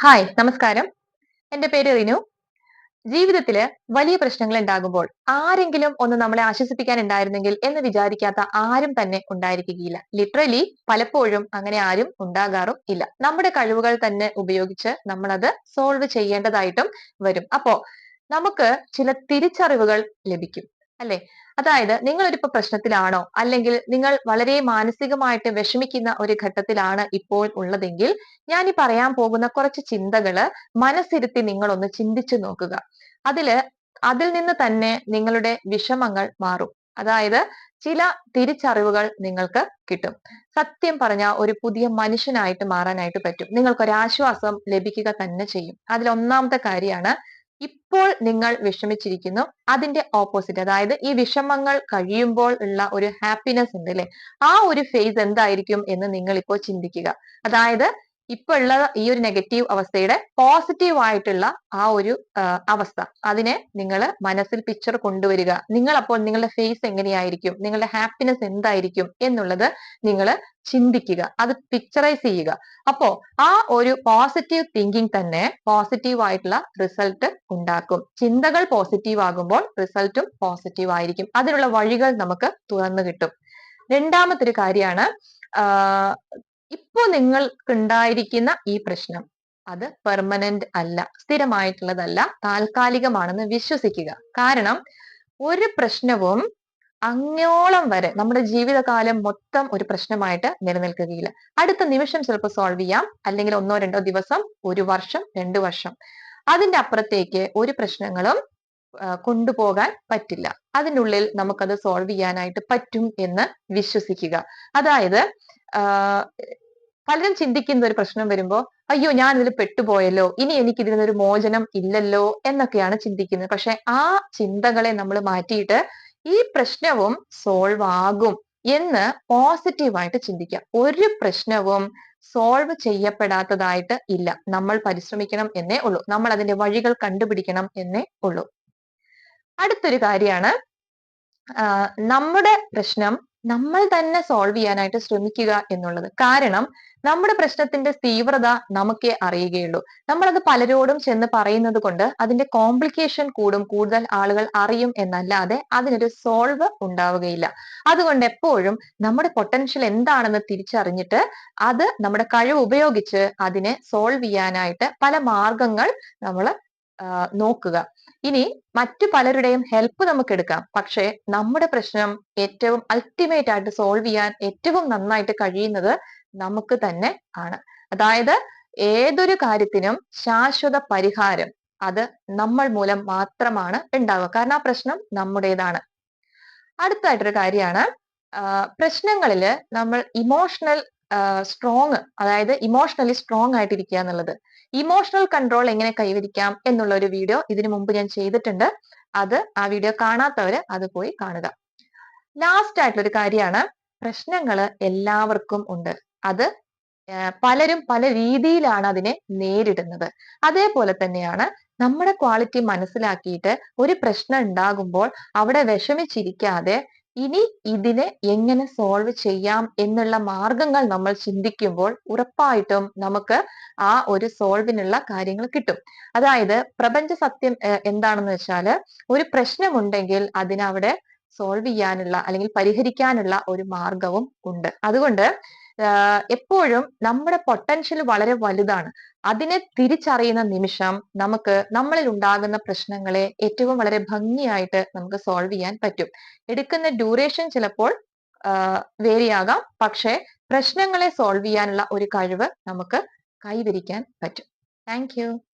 Hi നമസ്കാരം. എന്റെ പേര് റിനു. ജീവിതത്തിൽ വലിയ പ്രശ്നങ്ങൾ ഉണ്ടാകുമ്പോൾ ആരെങ്കിലും ഒന്ന് നമ്മളെ ആശ്വസിപ്പിക്കാൻ ഉണ്ടായിരുന്നെങ്കിൽ എന്ന് വിചാരിക്കാത്ത ആരും തന്നെ ഉണ്ടായിരിക്കുകയില്ല. ലിറ്ററലി പലപ്പോഴും അങ്ങനെ ആരും ഉണ്ടാകാറും ഇല്ല. നമ്മുടെ കഴിവുകൾ തന്നെ ഉപയോഗിച്ച് നമ്മൾ അത് സോൾവ് ചെയ്യേണ്ടതായിട്ടും വരും. അപ്പോ നമുക്ക് ചില തിരിച്ചറിവുകൾ ലഭിക്കും. അല്ലെ? അതായത് നിങ്ങൾ ഒരു പ്രശ്നത്തിലാണോ? അല്ലെങ്കിൽ നിങ്ങൾ വളരെ മാനസികമായിട്ട് വിഷമിക്കുന്ന ഒരു ഘട്ടത്തിലാണ് ഇപ്പോൾ ഉള്ളതെങ്കിൽ ഞാൻ ഈ പറയാൻ പോകുന്ന കുറച്ച് ചിന്തകൾ മനസ്സിരുത്തി നിങ്ങൾ ഒന്ന് ചിന്തിച്ചു നോക്കുക. അതിൽ അതിൽ നിന്ന് തന്നെ നിങ്ങളുടെ വിഷമങ്ങൾ മാറും. അതായത് ചില തിരിച്ചറിവുകൾ നിങ്ങൾക്ക് കിട്ടും. സത്യം പറഞ്ഞ ഒരു പുതിയ മനുഷ്യനായിട്ട് മാറാനായിട്ട് പറ്റും. നിങ്ങൾക്ക് ഒരു ആശ്വാസം ലഭിക്കുക തന്നെ ചെയ്യും. അതിൽ ഒന്നാമത്തെ കാര്യമാണ് ഇപ്പോൾ നിങ്ങൾ വിഷമിച്ചിരിക്കുന്നു. അതിന്റെ ഓപ്പോസിറ്റ് അതായത് ഈ വിഷമങ്ങൾ കഴിയുമ്പോൾ ഉള്ള ഒരു ഹാപ്പിനെസ് ഉണ്ട് അല്ലെ ആ ഒരു ഫേസ് എന്തായിരിക്കും എന്ന് നിങ്ങൾ ഇപ്പോൾ ചിന്തിക്കുക. അതായത് ഇപ്പൊ ഉള്ള ഈ ഒരു നെഗറ്റീവ് അവസ്ഥയുടെ പോസിറ്റീവ് ആയിട്ടുള്ള ആ ഒരു അവസ്ഥ. അതിനെ നിങ്ങൾ മനസ്സിൽ പിക്ചർ കൊണ്ടുവരിക. നിങ്ങൾ അപ്പോൾ നിങ്ങളുടെ ഫേസ് എങ്ങനെയായിരിക്കും? നിങ്ങളുടെ ഹാപ്പിനെസ് എന്തായിരിക്കും? എന്നുള്ളത് നിങ്ങൾ ചിന്തിക്കുക. അത് പിക്ചറൈസ് ചെയ്യുക. അപ്പോ ആ ഒരു പോസിറ്റീവ് തിങ്കിങ് തന്നെ പോസിറ്റീവ് ആയിട്ടുള്ള റിസൾട്ട് ഉണ്ടാക്കും. ചിന്തകൾ പോസിറ്റീവ് ആകുമ്പോൾ റിസൾട്ടും പോസിറ്റീവ് ആയിരിക്കും. അതിനുള്ള വഴികൾ നമുക്ക് തുറന്നു കിട്ടും. രണ്ടാമത്തെ ഒരു കാര്യമാണ് ഇപ്പോ നിങ്ങൾക്കുണ്ടായിരിക്കുന്ന ഈ പ്രശ്നം അത് പെർമനന്റ് അല്ല സ്ഥിരമായിട്ടുള്ളതല്ല താൽക്കാലികമാണെന്ന് വിശ്വസിക്കുക. കാരണം ഒരു പ്രശ്നവും അങ്ങോളം വരെ നമ്മുടെ ജീവിതകാലം മൊത്തം ഒരു പ്രശ്നമായിട്ട് നിലനിൽക്കുകയില്ല. അടുത്ത നിമിഷം ചിലപ്പോൾ സോൾവ് ചെയ്യാം അല്ലെങ്കിൽ ഒന്നോ രണ്ടോ ദിവസം ഒരു വർഷം രണ്ടു വർഷം. അതിന്റെ അപ്പുറത്തേക്ക് ഒരു പ്രശ്നങ്ങളും കൊണ്ടുപോകാൻ പറ്റില്ല. അതിനുള്ളിൽ നമുക്കത് സോൾവ് ചെയ്യാനായിട്ട് പറ്റും എന്ന് വിശ്വസിക്കുക. അതായത് പലരും ചിന്തിക്കുന്ന ഒരു പ്രശ്നം വരുമ്പോ അയ്യോ ഞാൻ ഇതിൽ പെട്ടുപോയല്ലോ ഇനി എനിക്ക് ഇതിൽ നിന്നൊരു മോചനം ഇല്ലല്ലോ എന്നൊക്കെയാണ് ചിന്തിക്കുന്നത്. പക്ഷെ ആ ചിന്തകളെ നമ്മൾ മാറ്റിയിട്ട് ഈ പ്രശ്നവും സോൾവ് ആകും എന്ന് പോസിറ്റീവായിട്ട് ചിന്തിക്കുക ഒരു പ്രശ്നവും സോൾവ് ചെയ്യപ്പെടാത്തതായിട്ട് ഇല്ല. നമ്മൾ പരിശ്രമിക്കണം എന്നേ ഉള്ളൂ. നമ്മൾ അതിന്റെ വഴികൾ കണ്ടുപിടിക്കണം എന്നേ ഉള്ളൂ. അടുത്തൊരു കാര്യമാണ് നമ്മുടെ പ്രശ്നം നമ്മൾ തന്നെ സോൾവ് ചെയ്യാനായിട്ട് ശ്രമിക്കുക എന്നുള്ളത്. കാരണം നമ്മുടെ പ്രശ്നത്തിന്റെ തീവ്രത നമുക്കേ അറിയുകയുള്ളൂ. നമ്മളത് പലരോടും ചെന്ന് പറയുന്നത് കൊണ്ട് അതിന്റെ കോംപ്ലിക്കേഷൻ കൂടും കൂടുതൽ ആളുകൾ അറിയും എന്നല്ലാതെ അതിനൊരു സോൾവ് ഉണ്ടാവുകയില്ല. അതുകൊണ്ട് എപ്പോഴും നമ്മുടെ പൊട്ടൻഷ്യൽ എന്താണെന്ന് തിരിച്ചറിഞ്ഞിട്ട് അത് നമ്മുടെ കഴിവ് ഉപയോഗിച്ച് അതിനെ സോൾവ് ചെയ്യാനായിട്ട് പല മാർഗങ്ങൾ നമ്മൾ നോക്കുക. ഇനി മറ്റു പലരുടെയും ഹെൽപ്പ് നമുക്ക് എടുക്കാം. പക്ഷേ നമ്മുടെ പ്രശ്നം ഏറ്റവും അൾട്ടിമേറ്റ് ആയിട്ട് സോൾവ് ചെയ്യാൻ ഏറ്റവും നന്നായിട്ട് കഴിയുന്നത് നമുക്ക് തന്നെ ആണ്. അതായത് ഏതൊരു കാര്യത്തിനും ശാശ്വത പരിഹാരം അത് നമ്മൾ മൂലം മാത്രമാണ് ഉണ്ടാവുക. കാരണം ആ പ്രശ്നം നമ്മുടേതാണ്. അടുത്തായിട്ടൊരു കാര്യമാണ് പ്രശ്നങ്ങളിൽ നമ്മൾ ഇമോഷണൽ സ്ട്രോങ് അതായത് ഇമോഷണലി സ്ട്രോങ് ആയിട്ടിരിക്കുക എന്നുള്ളത്. ഇമോഷണൽ കൺട്രോൾ എങ്ങനെ കൈവരിക്കാം എന്നുള്ള ഒരു വീഡിയോ ഇതിനു മുമ്പ് ഞാൻ ചെയ്തിട്ടുണ്ട്. അത് ആ വീഡിയോ കാണാത്തവര് അത് പോയി കാണുക. ലാസ്റ്റ് ആയിട്ടുള്ള ഒരു കാര്യമാണ് പ്രശ്നങ്ങൾ എല്ലാവർക്കും ഉണ്ട്. അത് പലരും പല രീതിയിലാണ് അതിനെ നേരിടുന്നത്. അതേപോലെ തന്നെയാണ് നമ്മുടെ ക്വാളിറ്റി മനസ്സിലാക്കിയിട്ട് ഒരു പ്രശ്നം ഉണ്ടാകുമ്പോൾ അവിടെ വിഷമിച്ചിരിക്കാതെ ഇനി ഇതിനെ എങ്ങനെ സോൾവ് ചെയ്യാം എന്നുള്ള മാർഗങ്ങൾ നമ്മൾ ചിന്തിക്കുമ്പോൾ ഉറപ്പായിട്ടും നമുക്ക് ആ ഒരു സോൾവിനുള്ള കാര്യങ്ങൾ കിട്ടും. അതായത് പ്രപഞ്ച സത്യം എന്താണെന്ന് വെച്ചാൽ ഒരു പ്രശ്നമുണ്ടെങ്കിൽ അതിനവിടെ സോൾവ് ചെയ്യാനുള്ള അല്ലെങ്കിൽ പരിഹരിക്കാനുള്ള ഒരു മാർഗവും ഉണ്ട്. അതുകൊണ്ട് എപ്പോഴും നമ്മുടെ പൊട്ടൻഷ്യൽ വളരെ വലുതാണ്. അതിനെ തിരിച്ചറിയുന്ന നിമിഷം നമുക്ക് നമ്മളിൽ ഉണ്ടാകുന്ന പ്രശ്നങ്ങളെ ഏറ്റവും വളരെ ഭംഗിയായിട്ട് നമുക്ക് സോൾവ് ചെയ്യാൻ പറ്റും. എടുക്കുന്ന ഡ്യൂറേഷൻ ചിലപ്പോൾ വേരിയാകാം പക്ഷേ പ്രശ്നങ്ങളെ സോൾവ് ചെയ്യാനുള്ള ഒരു കഴിവ് നമുക്ക് കൈവരിക്കാൻ പറ്റും. താങ്ക്